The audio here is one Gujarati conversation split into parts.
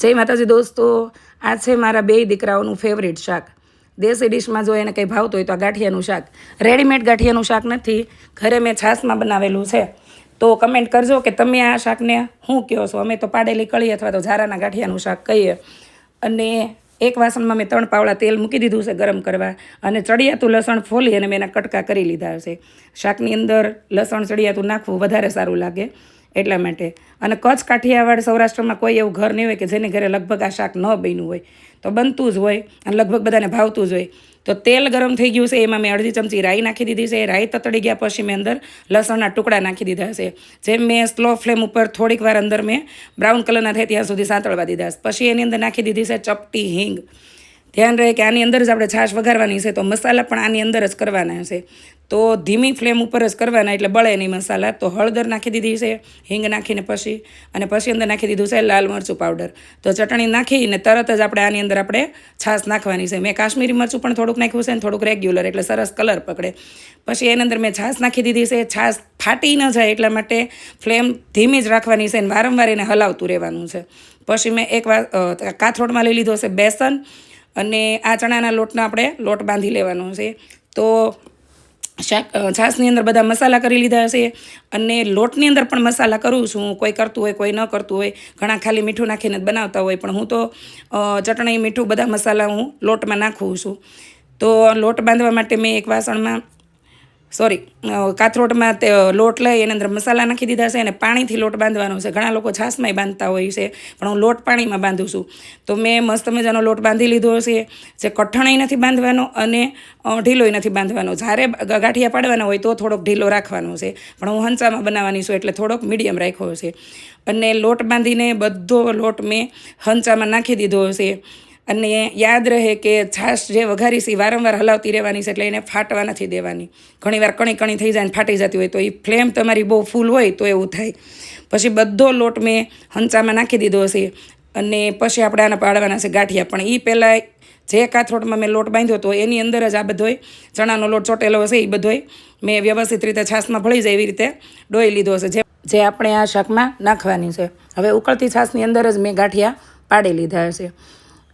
જય માતાજી દોસ્તો, આ છે મારા બે દીકરાઓનું ફેવરેટ શાક. દેશી ડીશમાં જો એને કંઈ ભાવતું હોય તો આ ગાંઠિયાનું શાક. રેડીમેડ ગાંઠિયાનું શાક નથી. ઘરે મેં છાશમાં બનાવેલું છે. તો કમેન્ટ કરજો કે તમે આ શાકને શું કહો છો? અમે તો પાડેલી કળી અથવા તો ઝારાના ગાંઠિયાનું શાક કહીએ. અને એક વાસણમાં મેં ત્રણ પાવડા તેલ મૂકી દીધું છે ગરમ કરવા અને ચડિયાતું લસણ ફોલી અને મેં એના કટકા કરી લીધા છે. શાકની અંદર લસણ, ચડિયાતું નાખવું વધારે સારું લાગે. એટલા માટે. અને કચ્છ કાઠિયાવાડ સૌરાષ્ટ્રમાં કોઈ એવું ઘર નહીં હોય કે જેને ઘરે લગભગ આ શાક ન બન્યું હોય. તો બનતું જ હોય અને લગભગ બધાને ભાવતું જ હોય. તો તેલ ગરમ થઈ ગયું છે, એમાં મેં અડધી ચમચી રાઈ નાખી દીધી છે. રાઈ તતડી ગયા પછી મેં અંદર લસણના ટુકડા નાખી દીધા છે. જેમ મેં સ્લો ફ્લેમ ઉપર થોડીક વાર અંદર મેં બ્રાઉન કલરના થાય ત્યાં સુધી સાંતળવા દીધા પછી એની અંદર નાખી દીધી છે ચપટી હિંગ. ધ્યાન રહે કે આની અંદર જ આપણે છાશ વઘારવાની છે, તો મસાલા પણ આની અંદર જ કરવાના છે. તો ધીમી ફ્લેમ ઉપર જ કરવાના, એટલે બળે નહીં મસાલા. તો હળદર નાખી દીધી છે, હિંગ નાખીને પછી, અને પછી અંદર નાખી દીધું છે લાલ મરચું પાવડર તો ચટણી નાખીને તરત જ આપણે આની અંદર આપણે છાશ નાખવાની છે. મેં કાશ્મીરી મરચું પણ થોડુંક નાખ્યું છે અને થોડુંક રેગ્યુલર એટલે સરસ કલર પકડે. પછી એની અંદર મેં છાશ નાખી દીધી છે. છાશ ફાટી ન જાય એટલા માટે ફ્લેમ ધીમી જ રાખવાની છે અને વારંવાર એને હલાવતું રહેવાનું છે. પછી મેં એક વાર કાથરોડમાં લઈ લીધો છે બેસન અને આ ચણાના લોટનો આપણે લોટ બાંધી લેવાનો છે. તો શાક છાશની અંદર બધા મસાલા કરી લીધા છે અને લોટની અંદર પણ મસાલા કરું છું. કોઈ કરતું હોય, કોઈ ન કરતું હોય. ઘણા ખાલી મીઠું નાખીને જ બનાવતા હોય. પણ હું તો ચટણી, મીઠું બધા મસાલા હું લોટમાં નાખું છું. તો લોટ બાંધવા માટે મેં એક વાસણમાં સોરી કાથરોટમાં તે લોટ લઈ એની અંદર મસાલા નાખી દીધા છે અને પાણીથી લોટ બાંધવાનો છે. ઘણા લોકો છાશમાંય બાંધતા હોય છે, પણ હું લોટ પાણીમાં બાંધું છું. તો મેં મસ્ત મજાનો લોટ બાંધી લીધો છે, જે કઠણાઈ નથી બાંધવાનો અને ઢીલોય નથી બાંધવાનો. જ્યારે ગાંઠિયા પાડવાના હોય તો થોડોક ઢીલો રાખવાનો છે. પણ હું હંચામાં બનાવવાની છું એટલે થોડોક મીડિયમ રાખ્યો છે. અને લોટ બાંધીને બધો લોટ મેં હંચામાં નાખી દીધો છે. અને યાદ રહે કે છાશ જે વઘારી છે એ વારંવાર હલાવતી રહેવાની છે એટલે એને ફાટવા નથી દેવાની. ઘણીવાર કણી કણી થઈ જાય ને ફાટી જતી હોય તો એ ફ્લેમ તમારી બહુ ફૂલ હોય તો એવું થાય. પછી બધો લોટ મેં હંચામાં નાખી દીધો છે અને પછી આપણે આના પાડવાના છે ગાંઠિયા. પણ એ પહેલાં જે કાથરોટમાં મેં લોટ બાંધ્યો હતો એની અંદર જ આ બધોય ચણાનો લોટ ચોટેલો હશે એ બધોય મેં વ્યવસ્થિત રીતે છાશમાં ભળી જાય એવી રીતે ડોઈ લીધો હશે. જે જે આપણે આ શાકમાં નાખવાની છે. હવે ઉકળતી છાશની અંદર જ મેં ગાંઠિયા પાડી લીધા છે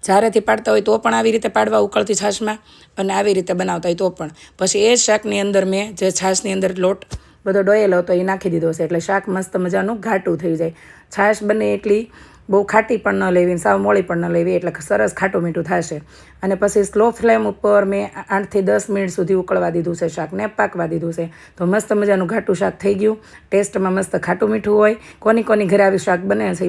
જારેથી પાડતા હોય તો પણ આવી રીતે પાડવા ઉકળતી છાશમાં અને આવી રીતે બનાવતા હોય તો પણ. પછી એ શાકની અંદર મેં જે છાશની અંદર લોટ બધો ડોયેલો હતો એ નાખી દીધો છે. એટલે શાક મસ્ત મજાનું ઘાટું થઈ જાય. છાશ બને એટલી બહુ ખાટી પણ ન લેવી સાવ મોળી પણ ન લેવી એટલે સરસ ખાટું મીઠું થશે. અને પછી સ્લો ફ્લેમ ઉપર મેં આઠથી દસ મિનિટ સુધી ઉકળવા દીધું છે શાકને, પાકવા દીધું છે. તો મસ્ત મજાનું ઘાટું શાક થઈ ગયું. ટેસ્ટમાં મસ્ત ખાટું મીઠું હોય. કોની કોની ઘરે આવી શાક બને છે